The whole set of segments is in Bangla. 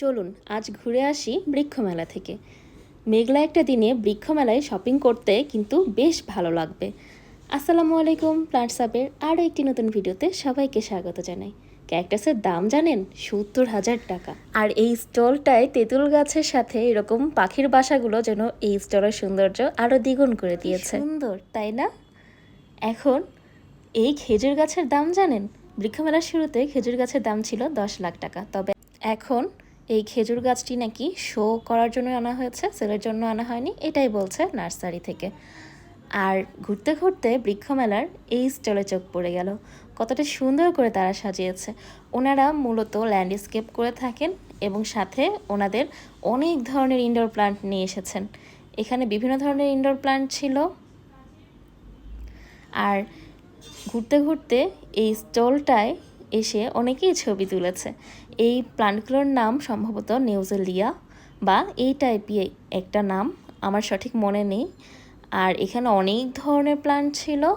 চলুন আজ ঘুরে আসি বৃক্ষমেলা থেকে। মেঘলা একটা দিনে বৃক্ষমেলায় শপিং করতে কিন্তু বেশ ভালো লাগবে। আসসালামু আলাইকুম প্লান্টস আপের আরও একটি নতুন ভিডিওতে সবাইকে স্বাগত জানাই। ক্যাকটাসের দাম জানেন? সত্তর হাজার টাকা। আর এই স্টলটায় তেঁতুল গাছের সাথে এরকম পাখির বাসাগুলো যেন এই স্টলের সৌন্দর্য আরও দ্বিগুণ করে দিয়েছে। সুন্দর তাই না? এখন এই খেজুর গাছের দাম জানেন? বৃক্ষমেলার শুরুতে খেজুর গাছের দাম ছিল দশ লাখ টাকা তবে এখন এই খেজুর গাছটি নাকি শো করার জন্য আনা হয়েছে, সেলের জন্য আনা হয়নি, এটাই বলছে নার্সারি থেকে। আর ঘুরতে ঘুরতে বৃক্ষমেলার এই স্টলে চোখ পড়ে গেল। কতটা সুন্দর করে তারা সাজিয়েছে। ওনারা মূলত ল্যান্ডস্কেপ করে থাকেন এবং সাথে ওনাদের অনেক ধরনের ইনডোর প্লান্ট নিয়ে এসেছেন। এখানে বিভিন্ন ধরনের ইনডোর প্লান্ট ছিল। আর ঘুরতে ঘুরতে এই স্টলটায় এসে অনেকেই ছবি তুলেছে। এই প্লান্টগুলোর নাম সম্ভবত নিউজেলিয়া বা এই টাইপই একটা নাম, আমার সঠিক মনে নেই। আর এখানে অনেক ধরনের প্লান্ট ছিল।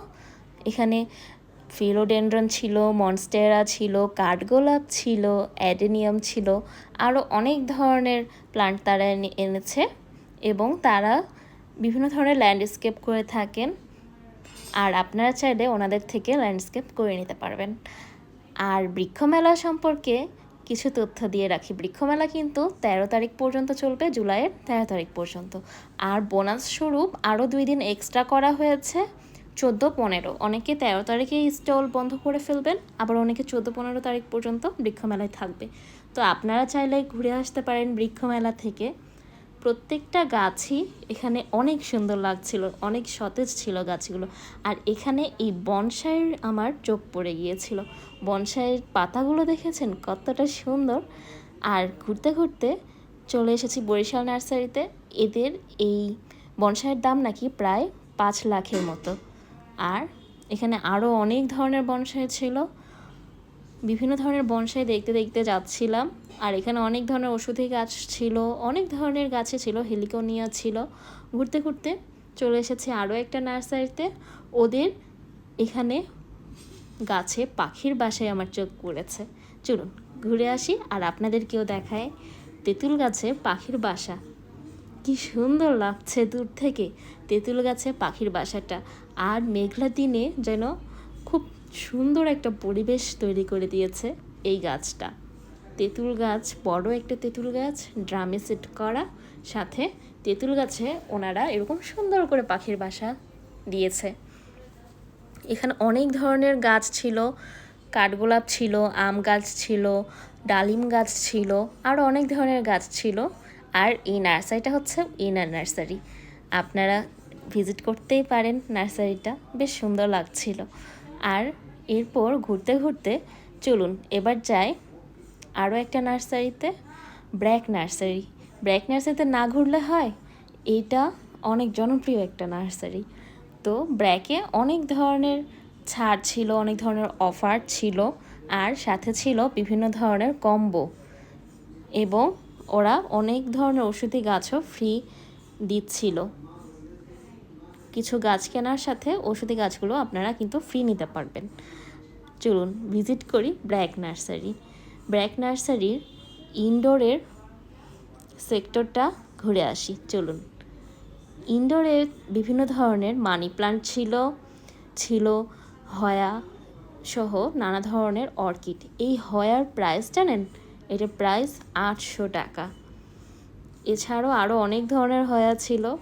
এখানে ফিলোডেন্ড্রন ছিল, মনস্টেরা ছিল, কাঠগোলাপ ছিল, অ্যাডেনিয়াম ছিল, আরও অনেক ধরনের প্লান্ট তারা এনে- এনেছে এবং তারা বিভিন্ন ধরনের ল্যান্ডস্কেপ করে থাকেন। আর আপনারা চাইলে ওনাদের থেকে ল্যান্ডস্কেপ করে নিতে পারবেন। আর বৃক্ষমেলা সম্পর্কে কিছু তথ্য দিয়ে রাখি। বৃক্ষমেলা কিন্তু তেরো তারিখ পর্যন্ত চলবে, জুলাইয়ের তেরো তারিখ পর্যন্ত। আর বোনাস স্বরূপ আরও দুই দিন এক্সট্রা করা হয়েছে, চোদ্দ পনেরো। অনেকে তেরো তারিখে স্টল বন্ধ করে ফেলবেন, আবার অনেকে চোদ্দ পনেরো তারিখ পর্যন্ত বৃক্ষমেলায় থাকবে। তো আপনারা চাইলে ঘুরে আসতে পারেন বৃক্ষমেলা থেকে। প্রত্যেকটা গাছই এখানে অনেক সুন্দর লাগছিল, অনেক সতেজ ছিল গাছগুলো। আর এখানে এই বনসাইয়ের আমার চোখ পড়ে গিয়েছিল। বনসাইয়ের পাতাগুলো দেখেছেন? কতটা সুন্দর। আর ঘুরতে ঘুরতে চলে এসেছি বরিশাল নার্সারিতে। এদের এই বনসাইয়ের দাম নাকি প্রায় পাঁচ লাখের মতো। আর এখানে আরও অনেক ধরনের বনসাই ছিল। বিভিন্ন ধরনের বনসাই দেখতে দেখতে যাচ্ছিলাম। আর এখানে অনেক ধরনের ওষুধি গাছ ছিল, অনেক ধরনের গাছে ছিল, হেলিকোনিয়া ছিল। ঘুরতে ঘুরতে চলে এসেছি আরও একটা নার্সারিতে। ওদের এখানে গাছে পাখির বাসায় আমার চোখ পড়েছে। চলুন ঘুরে আসি আর আপনাদেরকেও দেখায় তেঁতুল গাছে পাখির বাসা। কি সুন্দর লাগছে দূর থেকে তেঁতুল গাছে পাখির বাসাটা। আর মেঘলা দিনে যেন খুব সুন্দর একটা পরিবেশ তৈরি করে দিয়েছে এই গাছটা। তেঁতুল গাছ বড় একটা তেঁতুল গাছ, ড্রামে সেট করা। সাথে তেঁতুল গাছে ওনারা এরকম সুন্দর করে পাখির বাসা দিয়েছে। এখানে অনেক ধরনের গাছ ছিল। কাঠগোলাপ ছিল, আম গাছ ছিল, ডালিম গাছ ছিল আরও অনেক ধরনের গাছ ছিল। আর এই নার্সারিটা হচ্ছে ইনার নার্সারি। আপনারা ভিজিট করতেই পারেন নার্সারিটা, বেশ সুন্দর লাগছিল। আর এরপর ঘুরতে ঘুরতে চলুন, এবার যাই আরও একটা নার্সারিতে, ব্র্যাক নার্সারি। ব্র্যাক নার্সারিতে না ঘুরলে হয়? এইটা অনেক জনপ্রিয় একটা নার্সারি। তো ব্র্যাকে অনেক ধরনের ছাড় ছিল, অনেক ধরনের অফার ছিল আর সাথে ছিল বিভিন্ন ধরনের কম্বো এবং ওরা অনেক ধরনের ওষুধি গাছও ফ্রি দিচ্ছিল। কিছু গাছ কেনার সাথে ওষুধি গাছগুলো আপনারা কিন্তু ফ্রি নিতে পারবেন। চলুন ভিজিট করি ব্র্যাক নার্সারি। ব্র্যাক নার্সারির ইনডোরের সেক্টরটা ঘুরে আসি, চলুন। ইনডোরে বিভিন্ন ধরনের মানি প্লান্ট ছিল ছিল, হয়া সহ নানা ধরনের অর্কিড। এই হয়ার প্রাইস জানেন? এটার প্রাইস আটশো টাকা। এছাড়াও আরও অনেক ধরনের হয়া ছিল।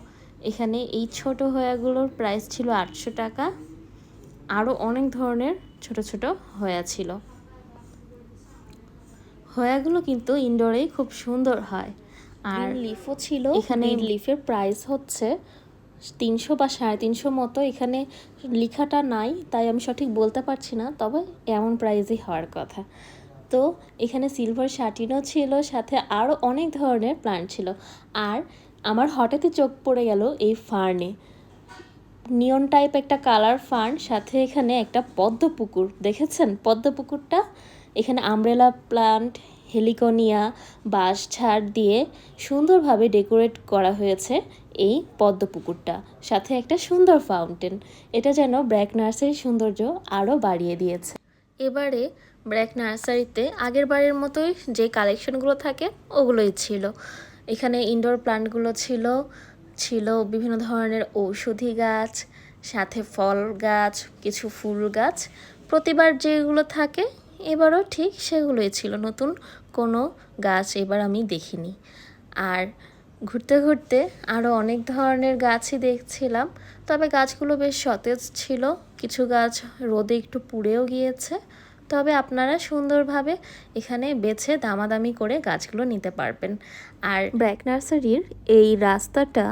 এখানে এই ছোট হয়াগুলোর প্রাইস ছিল আটশো টাকা। আরও অনেক ধরনের ছোট ছোট হয়া ছিল। হয়াগুলো কিন্তু ইনডোরেই খুব সুন্দর হয়। আর লিফও ছিল এখানে লিফের প্রাইস হচ্ছে তিনশো বা সাড়ে তিনশো মতো। এখানে লেখাটা নাই তাই আমি সঠিক বলতে পারছি না তবে এমন প্রাইজই হওয়ার কথা। তো এখানে সিলভার শাটিনও ছিল সাথে আরও অনেক ধরনের প্লান্ট ছিল। আর আমার হঠাৎই চোখ পড়ে গেল এই ফার্নে নিয়ন টাইপ একটা কালার ফার্ন সাথে এখানে একটা পদ্ম পুকুর দেখেছেন? পদ্ম পুকুরটা? এখানে আমব্রেলা প্লান্ট হেলিকনিয়া, বাঁশ ঝাড় দিয়ে সুন্দরভাবে ডেকোরেট করা হয়েছে এই পদ্ম পুকুরটা সাথে একটা সুন্দর ফাউন্টেন। এটা যেন ব্র্যাক নার্সারির সৌন্দর্য আরও বাড়িয়ে দিয়েছে। এবারে ব্র্যাক নার্সারিতে আগের বারের মতোই যে কালেকশনগুলো থাকে, ওগুলোই ছিল। এখানে ইনডোর প্লান্টগুলো ছিল ছিল বিভিন্ন ধরনের ঔষধি গাছ, সাথে ফল গাছ, কিছু ফুল গাছ। প্রতিবার যেগুলো থাকে এবারও ঠিক সেগুলোই ছিল, নতুন কোনো গাছ এবার আমি দেখিনি। আর ঘুরতে ঘুরতে আরও অনেক ধরনের গাছই দেখছিলাম, তবে গাছগুলো বেশ সতেজ ছিল, কিছু গাছ রোদে একটু পুড়েও গিয়েছে, তবে আপনারা সুন্দরভাবে এখানে বেছে দামাদামি করে গাছগুলো নিতে পারবেন। আর ব্র্যাক নার্সারির এই রাস্তাটা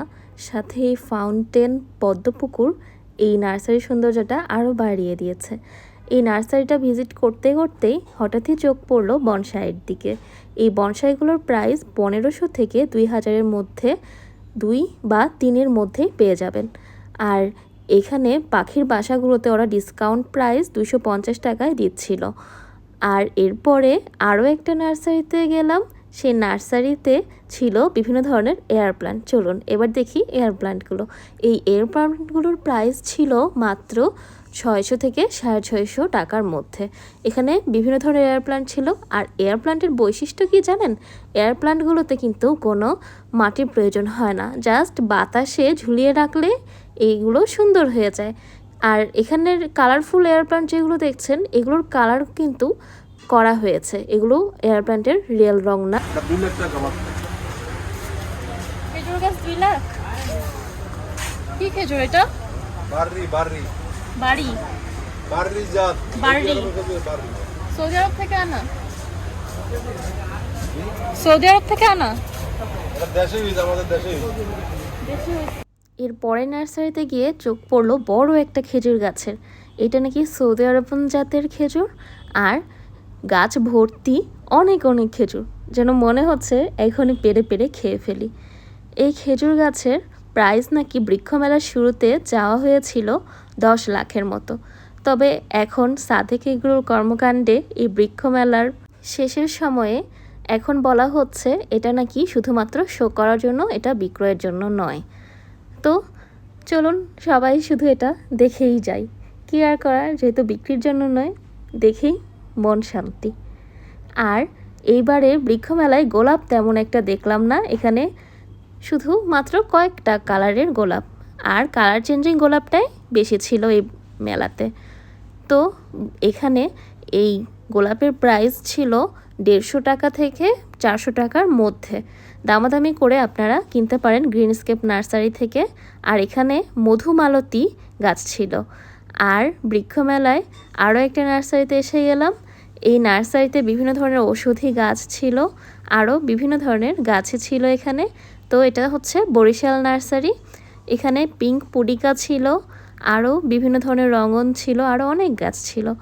সাথে এই ফাউন্টেন পদ্মপুকুর, এই নার্সারির সৌন্দর্যটা আরও বাড়িয়ে দিয়েছে। এই নার্সারিটা ভিজিট করতে করতেই হঠাৎই চোখ পড়ল বনসাইয়ের দিকে। এই বনসাইগুলোর প্রাইস পনেরোশো থেকে দুই হাজারের মধ্যে দুই বা তিনের মধ্যে পেয়ে যাবেন। আর এখানে পাখির বাসাগুলোতে ওরা ডিসকাউন্ট প্রাইস দুশো পঞ্চাশ টাকায় দিচ্ছিল। আর এরপরে আরও একটা নার্সারিতে গেলাম, সেই নার্সারিতে ছিল বিভিন্ন ধরনের এয়ার প্লান্ট। চলুন এবার দেখি এয়ার প্লান্টগুলো। এই এয়ার প্লান্টগুলোর প্রাইস ছিল মাত্র ছয়শো থেকে সাড়ে ছয়শো টাকার মধ্যে। এখানে বিভিন্ন ধরনের এয়ার প্লান্ট ছিল। আর এয়ার প্লান্টের বৈশিষ্ট্য কি জানেন? এয়ার প্লান্টগুলোতে কিন্তু কোনো মাটির প্রয়োজন হয় না। জাস্ট বাতাসে ঝুলিয়ে রাখলে এইগুলো সুন্দর হয়ে যায়। আর এখানের কালারফুল এয়ার প্লান্ট যেগুলো দেখছেন এগুলোর কালার কিন্তু করা হয়েছে। এগুলো এয়ার প্লান্টের রিয়েল রং না। খেজুর গাছ দুই লাখ? কি খেজুর এটা? বার্রি বার্রি। বাড়ি? জাত। সৌদি আরব থেকে আনা? সৌদি আরব থেকে আনা? দেশে আমাদের দেশে এর পরে নার্সারিতে গিয়ে চোখ পড়ল বড় একটা খেজুর গাছের। এটা নাকি সৌদি আরবন জাতের খেজুর? আর গাছ ভর্তি অনেক অনেক খেজুর। যেন মনে হচ্ছে এখনই পেরে পেরে খেয়ে ফেলি। এই খেজুর গাছের প্রাইস নাকি বৃক্ষমেলার শুরুতে যাওয়া হয়েছিল দশ লাখের মতো। তবে এখন সাদেক এগুলোর কর্মকাণ্ডে এই বৃক্ষমেলার শেষের সময়ে এখন বলা হচ্ছে এটা নাকি শুধুমাত্র শো করার জন্য, এটা বিক্রয়ের জন্য নয়। তো চলুন সবাই শুধু এটা দেখেই যাই। কি আর করার যেহেতু বিক্রির জন্য নয়, দেখেই মন শান্তি। আর এইবারে বৃক্ষমেলায় গোলাপ তেমন একটা দেখলাম না, এখানে শুধু মাত্র কয়েকটা কালারের গোলাপ। আর কালার চেঞ্জিং গোলাপটাই বেশি ছিল এই মেলাতে। তো এখানে এই গোলাপের প্রাইস ছিল দেড়শো টাকা থেকে চারশো টাকার মধ্যে। দামাদামি করে আপনারা কিনতে পারেন গ্রিনস্কেপ নার্সারি থেকে। আর এখানে মধুমালতী গাছ ছিল। আর বৃক্ষমেলায় আরও একটা নার্সারিতে এসে গেলাম। এই নার্সারিতে বিভিন্ন ধরনের ওষুধি গাছ ছিল। আরও বিভিন্ন ধরনের গাছে ছিল এখানে। তো এটা হচ্ছে বরিশাল নার্সারি। এখানে পিঙ্ক পুডিকা ছিল। আরও বিভিন্ন ধরনের রঙন ছিল, আরও অনেক গাছ ছিল।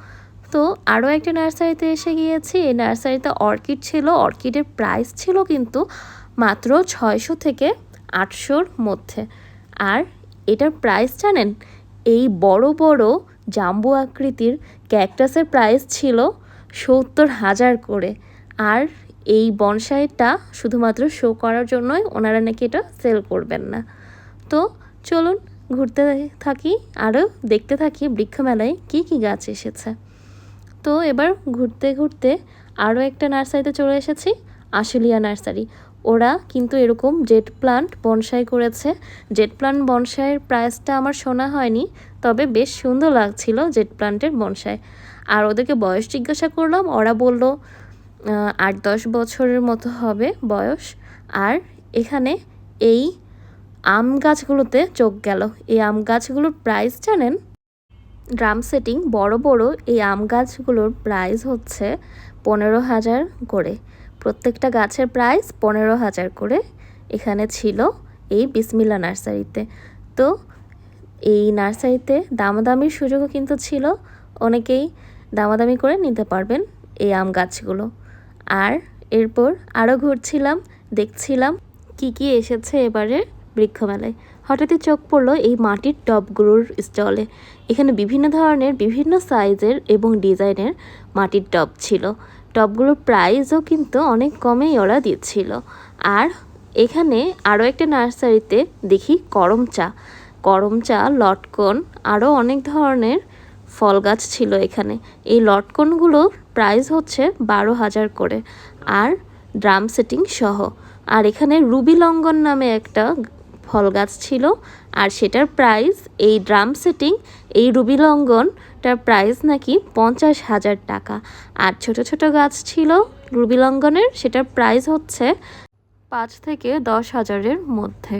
তো আরও একটা নার্সারিতে এসে গিয়েছি। এই নার্সারিতে অর্কিড ছিল, অর্কিডের প্রাইস ছিল কিন্তু মাত্র ছয়শো থেকে আটশোর মধ্যে। আর এটার প্রাইস জানেন? এই বড় বড় জাম্বু আকৃতির ক্যাকটাসের প্রাইস ছিল সত্তর হাজার করে। আর এই বনসাইটা শুধুমাত্র শো করার জন্যই ওনারা নাকি এটা সেল করবেন না। তো চলুন ঘুরতে থাকি, আরও দেখতে থাকি বৃক্ষমেলায় কী কী গাছ এসেছে। তো এবার ঘুরতে ঘুরতে আরও একটা নার্সারিতে চলে এসেছি, আশুলিয়া নার্সারি। ওরা কিন্তু এরকম জেট প্লান্ট বনসাই করেছে। জেট প্লান্ট বনসাইয়ের প্রাইসটা আমার শোনা হয়নি, তবে বেশ সুন্দর লাগছিল জেট প্লান্টের বনসাই। আর ওদেরকে বয়স জিজ্ঞাসা করলাম, ওরা বলল আট দশ বছরের মতো হবে বয়স। আর এখানে এই আম গাছগুলোতে চোখ গেল। এই আম গাছগুলোর প্রাইস জানেন? ড্রাম সেটিং বড় বড় এই আম গাছগুলোর প্রাইস হচ্ছে পনেরো হাজার করে। প্রত্যেকটা গাছের প্রাইস পনেরো হাজার করে। এখানে ছিল এই বিসমিল্লা নার্সারিতে। তো এই নার্সারিতে দামাদামির সুযোগও কিন্তু ছিল। অনেকেই দামাদামি করে নিতে পারবেন এই আম গাছগুলো। আর এরপর আরও ঘুরছিলাম, দেখছিলাম কি কি এসেছে এবারের বৃক্ষমেলায়। হঠাৎই চোখ পড়ল এই মাটির টবগুলোর স্টলে। এখানে বিভিন্ন ধরনের, বিভিন্ন সাইজের এবং ডিজাইনের মাটির টব ছিল। টবগুলোর প্রাইসও কিন্তু অনেক কমেই ওরা দিচ্ছিল। আর এখানে আরও একটা নার্সারিতে দেখি করম চা। করম চা, লটকন, আরও অনেক ধরনের ফল গাছ ছিল এখানে। এই লটকনগুলোর প্রাইস হচ্ছে বারো হাজার করে। আর ড্রাম সেটিং সহ। আর এখানে রুবি লঙ্গন নামে একটা ফল গাছ ছিল আর সেটার প্রাইস এই ড্রাম সেটিং এই রুবি লঙ্গনটার প্রাইস নাকি পঞ্চাশ হাজার টাকা। আর ছোট ছোট গাছ ছিল রুবি লঙ্গনের সেটার প্রাইস হচ্ছে পাঁচ থেকে দশ হাজারের মধ্যে।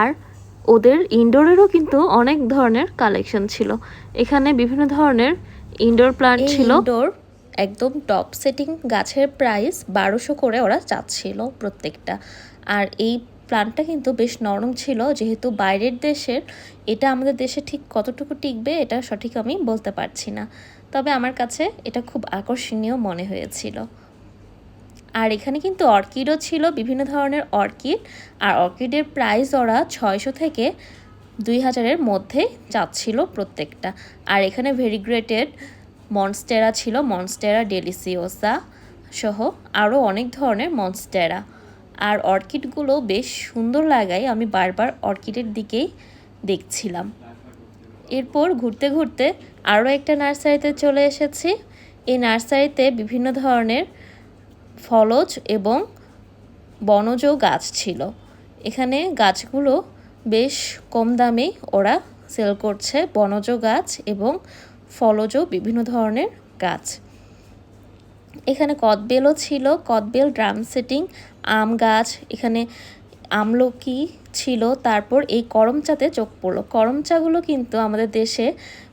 আর ওদের ইনডোরেরও কিন্তু অনেক ধরনের কালেকশন ছিল। এখানে বিভিন্ন ধরনের ইনডোর প্লান্ট ছিল। ইনডোর একদম টপ সেটিং গাছের প্রাইস বারোশো করে ওরা চাচ্ছিল প্রত্যেকটা। আর এই প্লান্টটা কিন্তু বেশ নরম ছিল, যেহেতু বাইরের দেশের, এটা আমাদের দেশে ঠিক কতটুকু টিকবে এটা সঠিক আমি বলতে পারছি না। তবে আমার কাছে এটা খুব আকর্ষণীয় মনে হয়েছিল। আর এখানে কিন্তু অর্কিডও ছিল, বিভিন্ন ধরনের অর্কিড, আর অর্কিডের প্রাইস ওরা ছয়শো থেকে দুই হাজারের মধ্যে যাচ্ছিল প্রত্যেকটা। আর এখানে ভেরিগ্রেটেড মনস্টেরা ছিল, মনস্টেরা ডেলিসিওসা সহ আরও অনেক ধরনের মনস্টেরা। আর অর্কিডগুলো বেশ সুন্দর লাগায় আমি বারবার অর্কিডের দিকেই দেখছিলাম। এরপর ঘুরতে ঘুরতে আরও একটা নার্সারিতে চলে এসেছি। এই নার্সারিতে বিভিন্ন ধরনের ফলজ এবং বনজ গাছ ছিল। এখানে গাছগুলো বেশ কম দামে ওরা সেল করছে, বনজ গাছ এবং ফলজ বিভিন্ন ধরনের গাছ। এখানে কদবেলও ছিল, কদবেল ড্রাম সেটিং আম গাছ, এখানে আমলকি ছিল, তারপর এই করমচাতে চোখ পড়ল। করমচাগুলো কিন্তু আমাদের দেশে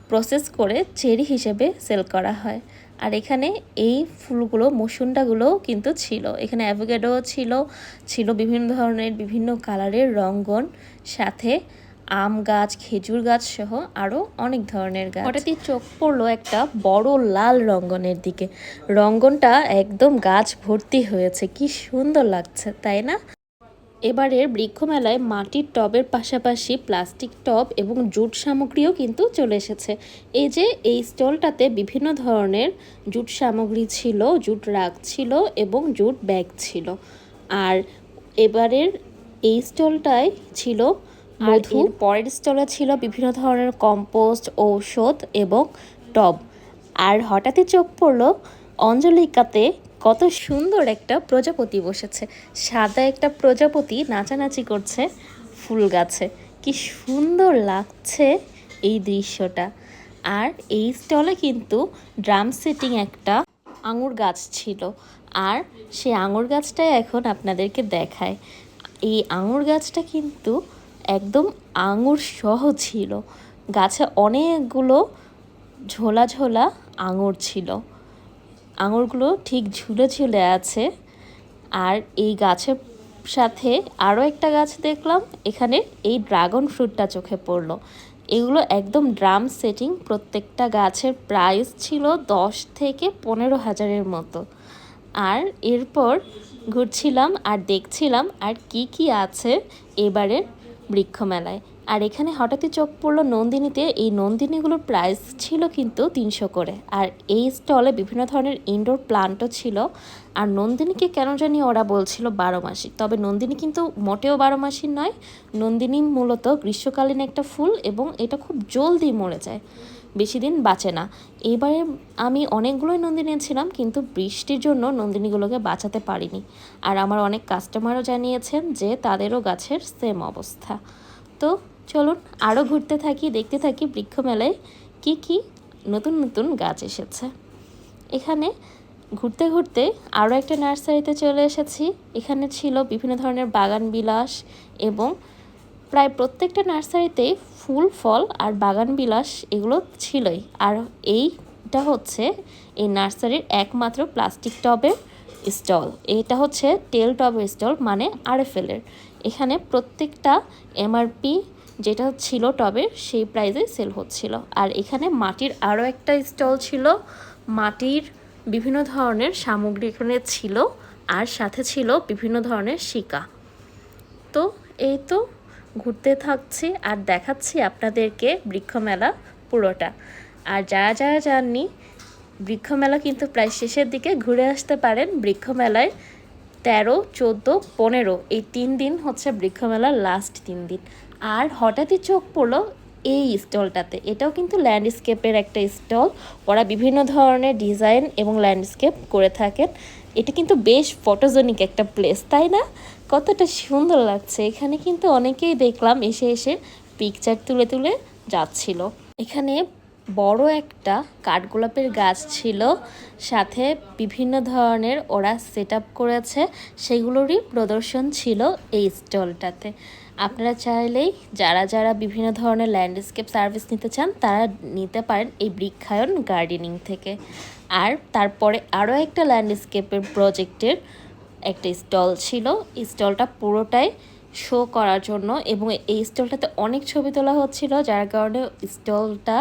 প্রসেস করে চেরি হিসেবে সেল করা হয়। আর এখানে এই ফুলগুলো, মসুন্ডাগুলোও কিন্তু ছিল। এখানে অ্যাভোকেডো ছিল ছিল বিভিন্ন ধরনের বিভিন্ন কালারের রঙ্গন, সাথে আম গাছ, খেজুর গাছ সহ আরও অনেক ধরনের গাছ। হঠাৎই চোখ পড়ল একটা বড় লাল রঙ্গনের দিকে। রঙ্গনটা একদম গাছ ভর্তি হয়েছে, কি সুন্দর লাগছে, তাই না? এবারের বৃক্ষমেলায় মাটির টবের পাশাপাশি প্লাস্টিক টব এবং জুট সামগ্রীও কিন্তু চলে এসেছে। এই যে, এই স্টলটাতে বিভিন্ন ধরনের জুট সামগ্রী ছিল, জুট রাগ ছিল এবং জুট ব্যাগ ছিল। আর এবারের এই স্টলটায় ছিল মধু? পরের স্টলে ছিল বিভিন্ন ধরনের কম্পোস্ট ঔষধ এবং টব। আর হঠাৎই চোখ পড়ল অঞ্জলিকাতে কত সুন্দর একটা প্রজাপতি বসেছে। সাদা একটা প্রজাপতি নাচানাচি করছে ফুল গাছে। কি সুন্দর লাগছে এই দৃশ্যটা। আর এই স্টলে কিন্তু ড্রাম সেটিং একটা আঙুর গাছ ছিল। আর সেই আঙুর গাছটাই এখন আপনাদেরকে দেখায়। এই আঙুর গাছটা কিন্তু একদম আঙুর সহ ছিল। গাছে অনেকগুলো ঝোলা ঝোলা আঙুর ছিল। আঙুরগুলো ঠিক ঝুলে ঝুলে আছে। আর এই গাছের সাথে আরও একটা গাছ দেখলাম, এখানে এই ড্রাগন ফ্রুটটা চোখে পড়ল। এগুলো একদম ড্রাম সেটিং, প্রত্যেকটা গাছের প্রাইস ছিল দশ থেকে পনেরো হাজারের মতো। আর এরপর ঘুরছিলাম আর দেখছিলাম আর কি কি আছে এবারের বৃক্ষমেলায়। আর এখানে হঠাৎই চোখ পড়ল নন্দিনীতে। এই নন্দিনীগুলোর প্রাইস ছিল কিন্তু তিনশো করে। আর এই স্টলে বিভিন্ন ধরনের ইনডোর প্লান্টও ছিল। আর নন্দিনীকে কেন জানি ওরা বলছিল বারো মাসি তবে নন্দিনী কিন্তু মোটেও বারো মাসির নয়। নন্দিনী মূলত গ্রীষ্মকালীন একটা ফুল এবং এটা খুব জলদি মরে যায়। বেশি দিন বাঁচে না। এবারে আমি অনেকগুলোই নন্দিনী ছিলাম কিন্তু বৃষ্টির জন্য নন্দিনীগুলোকে বাঁচাতে পারিনি। আর আমার অনেক কাস্টমারও জানিয়েছেন যে তাদেরও গাছের সেম অবস্থা। তো চলুন আরও ঘুরতে থাকি, দেখতে থাকি বৃক্ষ মেলায় কী কী নতুন নতুন গাছ এসেছে। এখানে ঘুরতে ঘুরতে আরও একটা নার্সারিতে চলে এসেছি। এখানে ছিল বিভিন্ন ধরনের বাগান বিলাস এবং প্রায় প্রত্যেকটা নার্সারিতেই ফুল, ফল আর বাগান বিলাস এগুলো ছিলই। আর এইটা হচ্ছে এই নার্সারির একমাত্র প্লাস্টিক টবের স্টল। এটা হচ্ছে টেল টবের স্টল মানে আরএফএলের এখানে প্রত্যেকটা এমআরপি যেটা ছিল টবের সেই প্রাইজে সেল হচ্ছিল। আর এখানে মাটির আরও একটা স্টল ছিল। মাটির বিভিন্ন ধরনের সামগ্রী এখানে ছিল। আর সাথে ছিল বিভিন্ন ধরনের শিকা। তো এই তো ঘুরতে থাকছি আর দেখাচ্ছি আপনাদেরকে বৃক্ষমেলা পুরোটা। আর যারা যারা যাননি, বৃক্ষমেলা কিন্তু প্রায় শেষের দিকে ঘুরে আসতে পারেন। বৃক্ষমেলায় তেরো, চোদ্দ, পনেরো, এই তিন দিন হচ্ছে বৃক্ষমেলার লাস্ট তিন দিন। আর হঠাৎই চোখ পড়ল এই স্টলটাতে। এটাও কিন্তু ল্যান্ডস্কেপের একটা স্টল। ওরা বিভিন্ন ধরনের ডিজাইন এবং ল্যান্ডস্কেপ করে থাকেন। এটা কিন্তু বেশ ফটোজেনিক একটা প্লেস তাই না? কতটা সুন্দর লাগছে। এখানে কিন্তু অনেকেই দেখলাম এসে এসে পিকচার তুলে তুলে যাচ্ছিল। এখানে বড় একটা কাঠগোলাপের গাছ ছিল। সাথে বিভিন্ন ধরনের ওরা সেট করেছে। সেগুলোরই প্রদর্শন ছিল এই স্টলটাতে। আপনারা চাইলেই যারা যারা বিভিন্ন ধরনের ল্যান্ডস্কেপ সার্ভিস নিতে চান, তারা নিতে পারেন এই বৃক্ষায়ন গার্ডেনিং থেকে। আর তারপরে আরও একটা ল্যান্ডস্কেপের প্রজেক্টের একটা স্টল ছিল। স্টলটা পুরোটাই শো করার জন্য এবং এই স্টলটাতে অনেক ছবি তোলা হচ্ছিল, যার কারণে স্টলটা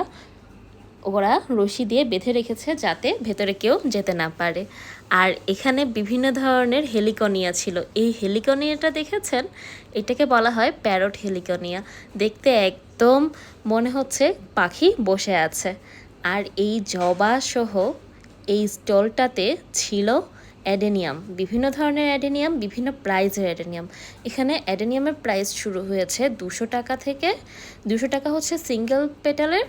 ওরা রশি দিয়ে বেঁধে রেখেছে যাতে ভেতরে কেউ যেতে না পারে। আর এখানে বিভিন্ন ধরনের হেলিকনিয়া ছিল। এই হেলিকনিয়াটা দেখেছেন? এটাকে বলা হয় প্যারট হেলিকনিয়া। দেখতে একদম মনে হচ্ছে পাখি বসে আছে। আর এই জবা সহ এই স্টলটাতে ছিল অ্যাডেনিয়াম, বিভিন্ন ধরনের অ্যাডেনিয়াম, বিভিন্ন প্রাইজের অ্যাডেনিয়াম। এখানে অ্যাডেনিয়ামের প্রাইস শুরু হয়েছে দুশো টাকা থেকে, দুশো টাকা হচ্ছে সিঙ্গেল পেটালের,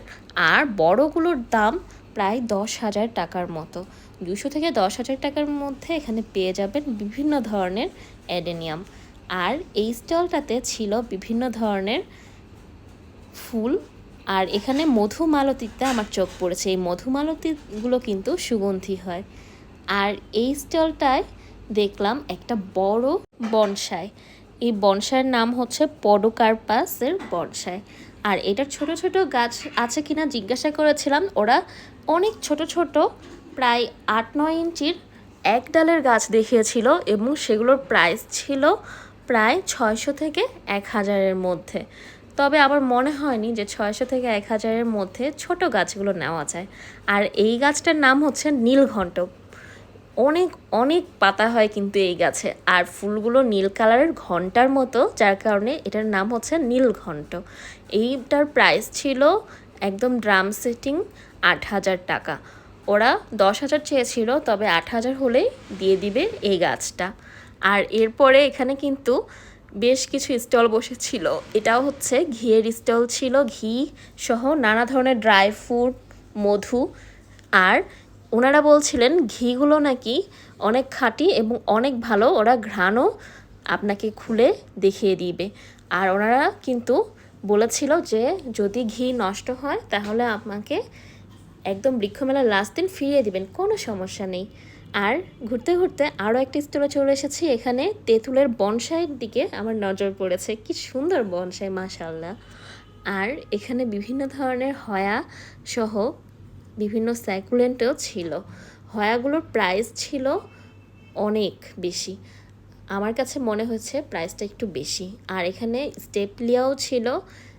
আর বড়গুলোর দাম প্রায় দশ হাজার টাকার মতো। দুশো থেকে দশ হাজার টাকার মধ্যে এখানে পেয়ে যাবেন বিভিন্ন ধরনের অ্যাডেনিয়াম। আর এই স্টলটাতে ছিল বিভিন্ন ধরনের ফুল, আর এখানে মধুমালতীতে আমার চোখ পড়েছে। এই মধুমালতীগুলো কিন্তু সুগন্ধি হয়। আর এই স্টলটায় দেখলাম একটা বড় বনসাই। এই বনসাইয়ের নাম হচ্ছে পডোকার্পাসের বনসাই। আর এটার ছোট ছোট গাছ আছে কিনা জিজ্ঞাসা করেছিলাম। ওরা অনেক ছোট ছোট, প্রায় আট নয় ইঞ্চির এক ডালের গাছ দেখিয়েছিল এবং সেগুলোর প্রাইস ছিল প্রায় ছয়শো থেকে এক হাজারের মধ্যে। তবে আমার মনে হয়নি যে ছয়শো থেকে এক হাজারের মধ্যে ছোট গাছগুলো নেওয়া যায়। আর এই গাছটার নাম হচ্ছে নীলঘণ্ট। অনেক অনেক পাতা হয় কিন্তু এই গাছে। আর ফুলগুলো নীল কালারের ঘণ্টার মতো, যার কারণে এটার নাম হচ্ছে নীলঘণ্ট এইটার প্রাইস ছিল একদম ড্রাম সেটিং আট হাজার টাকা। ওরা দশ হাজার চেয়েছিল, তবে আট হাজার হলেই দিয়ে দিবে এই গাছটা। আর এরপরে এখানে কিন্তু বেশ কিছু স্টল বসেছিল। এটাও হচ্ছে ঘিয়ের স্টল ছিল, ঘি সহ নানা ধরনের ড্রাই ফ্রুট মধু, আর ওনারা বলছিলেন, ঘিগুলো নাকি অনেক খাঁটি এবং অনেক ভালো। ওরা ঘ্রাণও আপনাকে খুলে দেখিয়ে দিবে। আর ওনারা কিন্তু বলেছিল যে, যদি ঘি নষ্ট হয়, তাহলে আপনাকে একদম বৃক্ষমেলার লাস্ট দিন ফিরিয়ে দিবেন। কোনো সমস্যা নেই। আর ঘুরতে ঘুরতে আরও একটি স্টলে চলে এসেছি। এখানে তেঁতুলের বনসাইয়ের দিকে আমার নজর পড়েছে। কি সুন্দর বনসাই মাশাল্লাহ আর এখানে বিভিন্ন ধরনের হয়া সহ বিভিন্ন স্যাকুলেন্টও ছিল। হয়াগুলোর প্রাইস ছিল অনেক বেশি। আমার কাছে মনে হয়েছে প্রাইসটা একটু বেশি। আর এখানে স্টেপলিয়াও ছিল।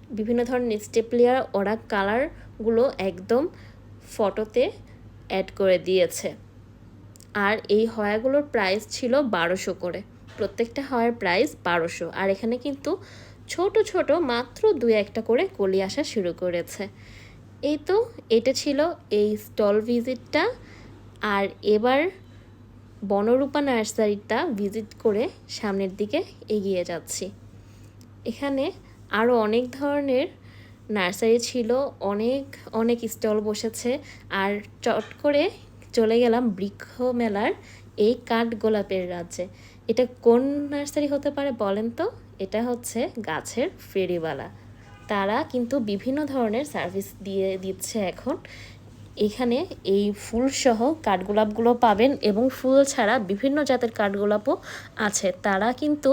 বিভিন্ন ধরনের স্টেপলিয়ার ওরা কালারগুলো একদম ফটোতে অ্যাড করে দিয়েছে। আর এই হয়াগুলোর প্রাইস ছিল বারোশো করে। প্রত্যেকটা হওয়ার প্রাইস বারোশো। আর এখানে কিন্তু ছোট ছোট মাত্র দুই একটা করে কলি আসা শুরু করেছে। এই তো, এটা ছিল এই স্টল ভিজিটটা আর এবার বনরূপা নার্সারিটা ভিজিট করে সামনের দিকে এগিয়ে যাচ্ছি। এখানে আরও অনেক ধরনের নার্সারি ছিল, অনেক অনেক স্টল বসেছে। আর চট করে চলে গেলাম বৃক্ষ মেলার এই কাঠ গোলাপের রাজ্যে। এটা কোন নার্সারি হতে পারে বলেন তো? এটা হচ্ছে গাছের ফেরিওয়ালা। তারা কিন্তু বিভিন্ন ধরনের সার্ভিস দিয়ে দিচ্ছে এখন। এখানে এই ফুলসহ কাঠগোলাপগুলো পাবেন এবং ফুল ছাড়া বিভিন্ন জাতের কাঠগোলাপও আছে। তারা কিন্তু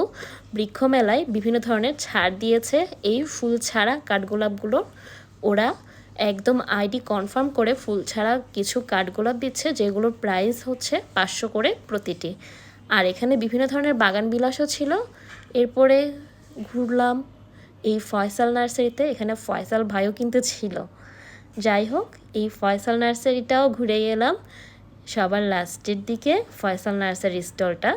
বৃক্ষমেলায় বিভিন্ন ধরনের ছাড় দিয়েছে। এই ফুল ছাড়া কাঠগোলাপগুলো ওরা একদম আইডি কনফার্ম করে ফুল ছাড়া কিছু কাঠগোলাপ দিচ্ছে যেগুলোর প্রাইস হচ্ছে পাঁচশো করে প্রতিটি। আর এখানে বিভিন্ন ধরনের বাগান বিলাসও ছিল। এরপরে ঘুরলাম এই ফয়সাল নার্সারিতে এখানে ফয়সাল ভাইও কিন্তু ছিল। যাই হোক, এই ফয়সাল নার্সারিটাও ঘুরে এলাম। সবার লাস্টের দিকে ফয়সাল নার্সারি স্টলটা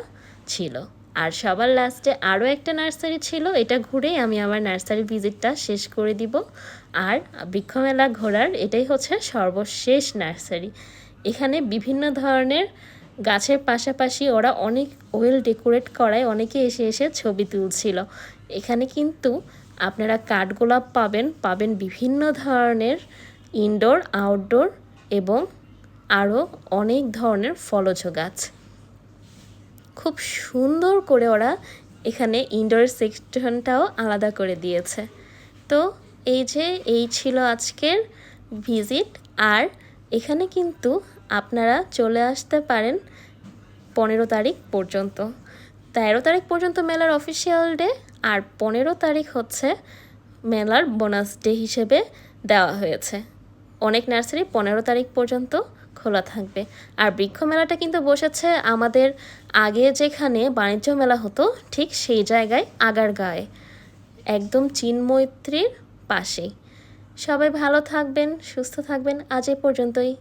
ছিল। আর সবার লাস্টে আরও একটা নার্সারি ছিল, এটা ঘুরেই আমি আমার নার্সারি ভিজিটটা শেষ করে দিব। আর বৃক্ষমেলা ঘোরার এটাই হচ্ছে সর্বশেষ নার্সারি। এখানে বিভিন্ন ধরনের গাছের পাশাপাশি ওরা অনেক ওয়েল ডেকোরেট করায় অনেকে এসে এসে ছবি তুলছিল। এখানে কিন্তু আপনারা কাঠগোলাপ পাবেন পাবেন বিভিন্ন ধরনের ইনডোর আউটডোর এবং আরও অনেক ধরনের ফলজ গাছ। খুব সুন্দর করে ওরা এখানে ইনডোর সেকশনটাও আলাদা করে দিয়েছে। তো এই যে, এই ছিল আজকের ভিজিট আর এখানে কিন্তু আপনারা চলে আসতে পারেন পনেরো তারিখ পর্যন্ত। তেরো তারিখ পর্যন্ত মেলার অফিসিয়াল ডে আর পনেরো তারিখ হচ্ছে মেলার বোনাস ডে হিসেবে দেওয়া হয়েছে। অনেক নার্সারি পনেরো তারিখ পর্যন্ত খোলা থাকবে। আর বৃক্ষ মেলাটা কিন্তু বসেছে আমাদের আগে যেখানে বাণিজ্য মেলা হতো, ঠিক সেই জায়গায় আগার গায়ে একদম চিনমৈত্রীর পাশেই। সবাই ভালো থাকবেন, সুস্থ থাকবেন। আজ এ পর্যন্তই।